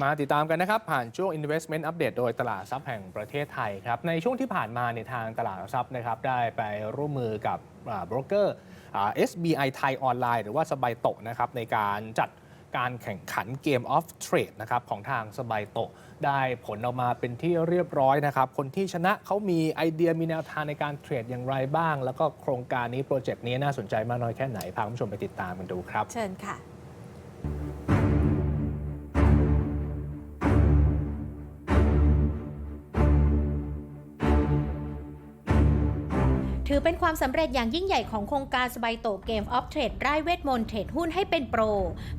มาติดตามกันนะครับ ผ่านช่วง Investment Update โดยตลาดทรัพย์แห่งประเทศไทยครับ ในช่วงที่ผ่านมาในทางตลาดหลักทรัพย์นะครับ ได้ไปร่วมมือกับโบรกเกอร์ SBI ไทยออนไลน์หรือว่าสบายโตะนะครับ ในการจัดการแข่งขันเกม of Trade นะครับของทางสบายโตะได้ผลออกมาเป็นที่เรียบร้อยนะครับ คนที่ชนะเขามีไอเดียมีแนวทางในการเทรดอย่างไรบ้าง แล้วก็โครงการนี้โปรเจกต์นี้น่าสนใจมากน้อยแค่ไหนพาคุณผู้ชมไปติดตามกันดูครับ เชิญค่ะ ถือเป็นความสำเร็จอย่างยิ่งใหญ่ของโครงการสบายโตเกมออฟเทรดไร้เวทมนต์เทรดหุ้นให้เป็นโปร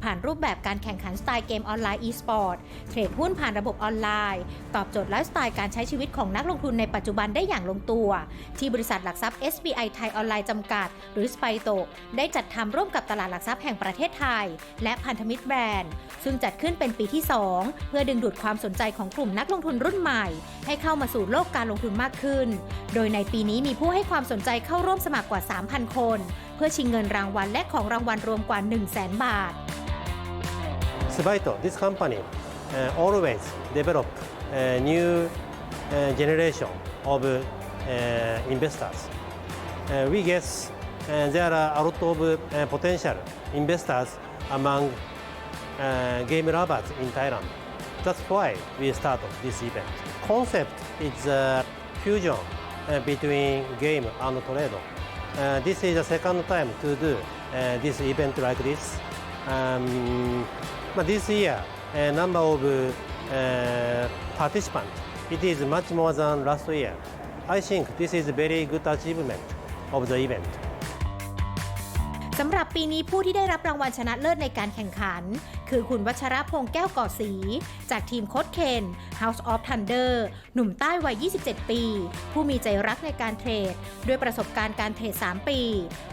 ผ่านรูปแบบการแข่งขันสไตล์เกมออนไลน์ e-sport เทรดหุ้นผ่านระบบออนไลน์ ตอบโจทย์ไลฟ์สไตล์การใช้ชีวิตของนักลงทุนในปัจจุบันได้อย่างลงตัว ที่บริษัทหลักทรัพย์ SBI ไทยออนไลน์จำกัด หรือสไปโตได้จัดทำร่วมกับตลาดหลักทรัพย์แห่งประเทศไทย และพันธมิตรแบรนด์ ซึ่งจัดขึ้นเป็นปีที่ 2 เพื่อดึงดูดความสนใจของกลุ่มนักลงทุนรุ่นใหม่ ให้เข้ามาสู่โลกการลงทุนมากขึ้น โดยในปีนี้มีผู้ให้ความสนใจเข้าร่วมสมัครกว่า 3,000 คน เพื่อชิงเงินรางวัลและของรางวัลรวมกว่า 1 0 0 0 0 0 บาท Sbyto, this company uh, always develop uh, new uh, generation of uh, investors. Uh, we guess uh, there are a lot of uh, potential investors among uh, game lovers in Thailand. That's why we start this event. Concept is a fusion uh, between game and trade. Uh, this is the second time to do uh, this event like this. Um, but this year, uh, number of uh, participants, it is much more than last year. I think this is a very good achievement of the event. สำหรับปีนี้ผู้ที่ได้รับรางวัลชนะเลิศในการแข่งขัน คือคุณวัชรพงษ์แก้วก่อศรีจากทีมโค้ดเคน House of Thunder หนุ่มใต้วัย 27 ปี ผู้มีใจรักในการเทรด ด้วยประสบการณ์การเทรด 3 ปี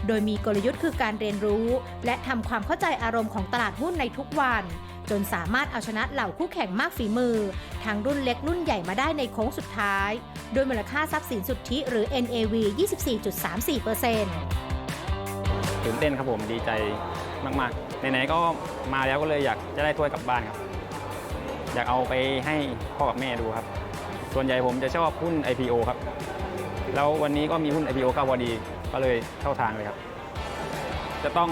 โดยมีกลยุทธ์คือการเรียนรู้ และทำความเข้าใจอารมณ์ของตลาดหุ้นในทุกวันจนสามารถเอาชนะเหล่าคู่แข่งมากฝีมือ ทั้งรุ่นเล็กรุ่นใหญ่มาได้ในโค้งสุดท้าย โดยมูลค่าทรัพย์สินสุทธิหรือ NAV 24.34%ตื่นเต้นครับผมดีใจ มากๆไหนๆก็มาแล้วก็เลยอยากจะได้ถ้วยกลับบ้านครับ อยากเอาไปให้พ่อกับแม่ดูครับ ส่วนใหญ่ผมจะชอบหุ้น IPO ครับ แล้ววันนี้ก็มีหุ้น IPO เข้าพอดีก็เลยเข้าทางเลยครับ จะต้อง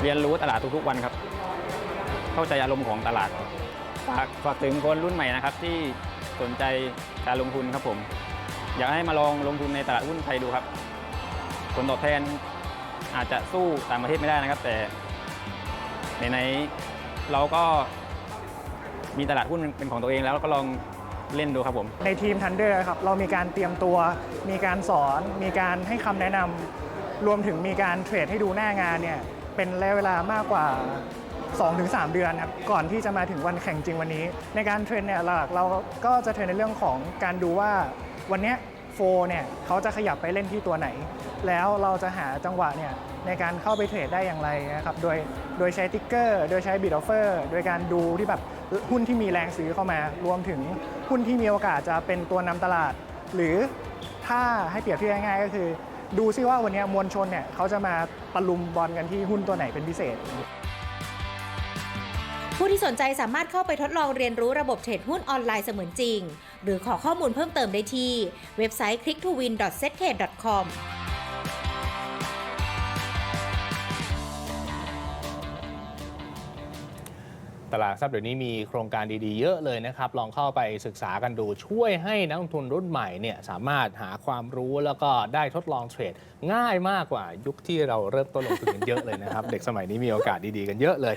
เรียนรู้ตลาดทุกๆวันครับ เข้าใจอารมณ์ของตลาดฝากฝากถึงคนรุ่นใหม่นะครับ ที่สนใจการลงทุนครับผม อยากให้มาลองลงทุนในตลาดหุ้นไทยดูครับ ผลตอบแทน อาจจะสู้ต่างประเทศไม่ได้นะครับ แต่ไหนๆเราก็มีตลาดหุ้นเป็นของตัวเองแล้วก็ลองเล่นดูครับผม ในทีม Thunder ครับเรามีการเตรียมตัว มีการสอน มีการให้คำแนะนำรวมถึงมีการเทรดให้ดูหน้างานเนี่ยเป็นระยะเวลามากกว่า 2-3 เดือนครับก่อนที่จะมาถึงวันแข่งจริงวันนี้ ในการเทรนเนี่ยหลักเราก็จะเทรนในเรื่องของการดูว่าวันเนี้ย โฟเนี่ยเขาจะขยับไปเล่นที่ตัวไหน แล้วเราจะหาจังหวะเนี่ยในการเข้าไปเทรดได้อย่างไรนะครับ โดยโดยใช้ติ๊กเกอร์ โดยใช้บิดออฟเฟอร์ โดยการดูที่แบบหุ้นที่มีแรงซื้อเข้ามา รวมถึงหุ้นที่มีโอกาสจะเป็นตัวนำตลาด หรือถ้าให้เปรียบเทียบง่ายๆก็คือ ดูซิว่าวันนี้มวลชนเนี่ยเขาจะมาตะลุมบอลกันที่หุ้นตัวไหนเป็นพิเศษผู้ที่สนใจสามารถเข้าไปทดลองเรียนรู้ระบบเทรดหุ้นออนไลน์เสมือนจริง หรือขอข้อมูลเพิ่มเติมได้ที่เว็บไซต์ click2win.settrade.com ตลาดทรัพย์เดี๋ยวนี้มีโครงการดีๆ เยอะเลยนะครับ ลองเข้าไปศึกษากันดูช่วยให้นักลงทุนรุ่นใหม่เนี่ยสามารถหาความรู้แล้วก็ได้ทดลองเทรด ง่ายมากกว่ายุคที่เราเริ่มต้นลงทุนกันเยอะเลยนะครับ เด็กสมัยนี้มีโอกาสดีๆ กันเยอะเลย